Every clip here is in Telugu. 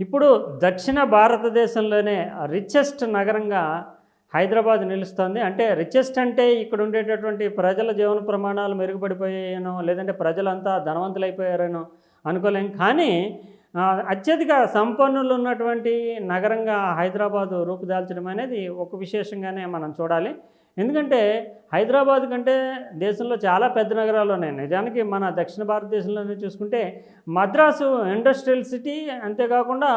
ఇప్పుడు దక్షిణ భారతదేశంలోనే రిచెస్ట్ నగరంగా హైదరాబాద్ నిలుస్తుంది. అంటే రిచెస్ట్ అంటే ఇక్కడ ఉండేటటువంటి ప్రజల జీవన ప్రమాణాలు మెరుగుపడిపోయాయనో లేదంటే ప్రజలంతా ధనవంతులైపోయారనో అనుకోలేం. కానీ అత్యధిక సంపన్నులు ఉన్నటువంటి నగరంగా హైదరాబాదు రూపుదాల్చడం అనేది ఒక విశేషంగానే మనం చూడాలి. ఎందుకంటే హైదరాబాద్ కంటే దేశంలో చాలా పెద్ద నగరాలు ఉన్నాయి. నిజానికి మన దక్షిణ భారతదేశంలోనే చూసుకుంటే మద్రాసు ఇండస్ట్రియల్ సిటీ అంతేకాకుండా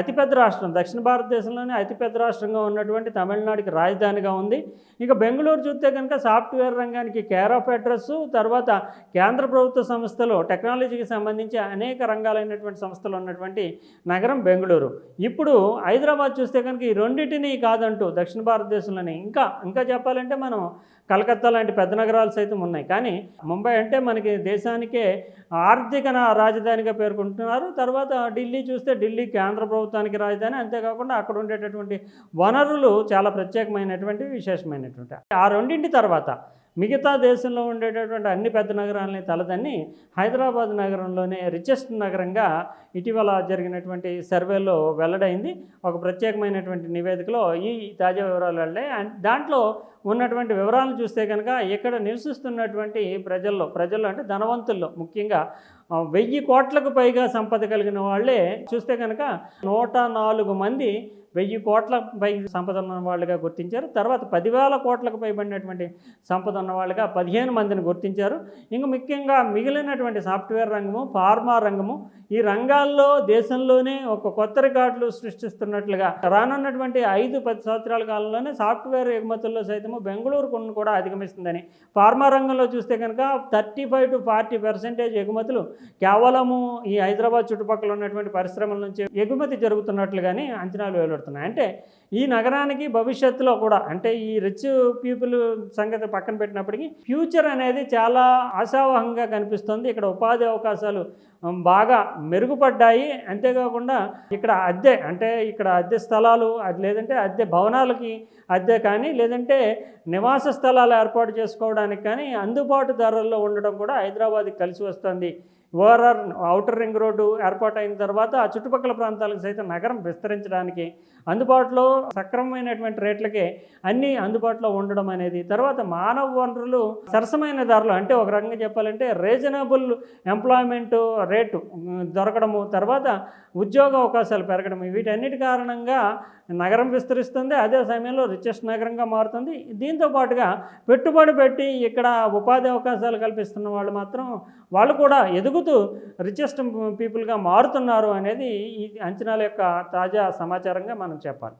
అతిపెద్ద రాష్ట్రం. దక్షిణ భారతదేశంలోనే అతిపెద్ద రాష్ట్రంగా ఉన్నటువంటి తమిళనాడుకి రాజధానిగా ఉంది. ఇక బెంగళూరు చూస్తే కనుక సాఫ్ట్వేర్ రంగానికి కేర్ ఆఫ్ అడ్రస్ తర్వాత కేంద్ర ప్రభుత్వ సంస్థలు టెక్నాలజీకి సంబంధించి అనేక రంగాలైనటువంటి సంస్థలు ఉన్నటువంటి నగరం బెంగళూరు. ఇప్పుడు హైదరాబాద్ చూస్తే కనుక ఈ రెండింటినీ కాదంటూ దక్షిణ భారతదేశంలోనే ఇంకా ఇంకా చెప్పాలి చెప్పాలంటే మనం కలకత్తా లాంటి పెద్ద నగరాలు సైతం ఉన్నాయి. కానీ ముంబై అంటే మనకి దేశానికే ఆర్థిక రాజధానిగా పేర్కొంటున్నారు. తర్వాత ఢిల్లీ చూస్తే ఢిల్లీ కేంద్ర ప్రభుత్వానికి రాజధాని. అంతేకాకుండా అక్కడ ఉండేటటువంటి వనరులు చాలా ప్రత్యేకమైనటువంటి విశేషమైనటువంటి. ఆ రెండింటి తర్వాత మిగతా దేశంలో ఉండేటటువంటి అన్ని పెద్ద నగరాలని తలదన్ని హైదరాబాద్ నగరంలోనే రిచెస్ట్ నగరంగా ఇటీవల జరిగినటువంటి సర్వేలో వెల్లడైంది. ఒక ప్రత్యేకమైనటువంటి నివేదికలో ఈ తాజా వివరాలు వెళ్ళాయి అండ్ దాంట్లో ఉన్నటువంటి వివరాలను చూస్తే కనుక ఇక్కడ నివసిస్తున్నటువంటి ప్రజల్లో ప్రజల్లో అంటే ధనవంతుల్లో ముఖ్యంగా వెయ్యి కోట్లకు పైగా సంపద కలిగిన వాళ్ళే చూస్తే కనుక నూట నాలుగు మంది వెయ్యి కోట్ల పై సంపద ఉన్న వాళ్ళుగా గుర్తించారు. తర్వాత పదివేల కోట్లకు పైబడినటువంటి సంపద ఉన్న వాళ్ళుగా పదిహేను మందిని గుర్తించారు. ఇంక ముఖ్యంగా మిగిలినటువంటి సాఫ్ట్వేర్ రంగము ఫార్మా రంగము ఈ రంగాల్లో దేశంలోనే ఒక కొత్త రికార్డులు సృష్టిస్తున్నట్లుగా రానున్నటువంటి ఐదు పది సంవత్సరాల కాలంలోనే సాఫ్ట్వేర్ ఎగుమతుల్లో సైతము బెంగళూరు కొన్ను కూడా అధిగమిస్తుందని. ఫార్మా రంగంలో చూస్తే కనుక thirty five to forty percentage ఎగుమతులు కేవలము ఈ హైదరాబాద్ చుట్టుపక్కల ఉన్నటువంటి పరిశ్రమల నుంచి ఎగుమతి జరుగుతున్నట్లుగానే అంచనాలు వెలువడుతున్నాయి. అంటే ఈ నగరానికి భవిష్యత్తులో కూడా అంటే ఈ రిచ్ పీపుల్ సంగతి పక్కన పెట్టినప్పటికీ ఫ్యూచర్ అనేది చాలా ఆశావహంగా కనిపిస్తుంది. ఇక్కడ ఉపాధి అవకాశాలు బాగా మెరుగుపడ్డాయి. అంతేకాకుండా ఇక్కడ అద్దె అంటే ఇక్కడ అద్దె స్థలాలు అది లేదంటే అద్దె భవనాలకి అద్దె కానీ లేదంటే నివాస స్థలాలు ఏర్పాటు చేసుకోవడానికి కానీ అందుబాటు ధరల్లో ఉండడం కూడా హైదరాబాద్కి కలిసి వస్తుంది. ఓఆర్ఆర్ ఔటర్ రింగ్ రోడ్డు ఏర్పాటు అయిన తర్వాత ఆ చుట్టుపక్కల ప్రాంతాలకు సైతం నగరం విస్తరించడానికి అందుబాటులో సక్రమమైనటువంటి రేట్లకే అన్నీ అందుబాటులో ఉండడం అనేది తర్వాత మానవ వనరులు సరసమైన ధరలు అంటే ఒక రకంగా చెప్పాలంటే రీజనబుల్ ఎంప్లాయ్మెంట్ రేటు దొరకడము తర్వాత ఉద్యోగ అవకాశాలు పెరగడం వీటన్నిటి కారణంగా నగరం విస్తరిస్తుంది అదే సమయంలో రిచెస్ట్ నగరంగా మారుతుంది. దీంతో పాటుగా పెట్టుబడి పెట్టి ఇక్కడ ఉపాధి అవకాశాలు కల్పిస్తున్న వాళ్ళు మాత్రం వాళ్ళు కూడా ఎదుగు ఎదుగుతూ రిచెస్ట్ పీపుల్గా మారుతున్నారు అనేది ఈ అంచనాల యొక్క తాజా సమాచారంగా మనం చెప్పాలి.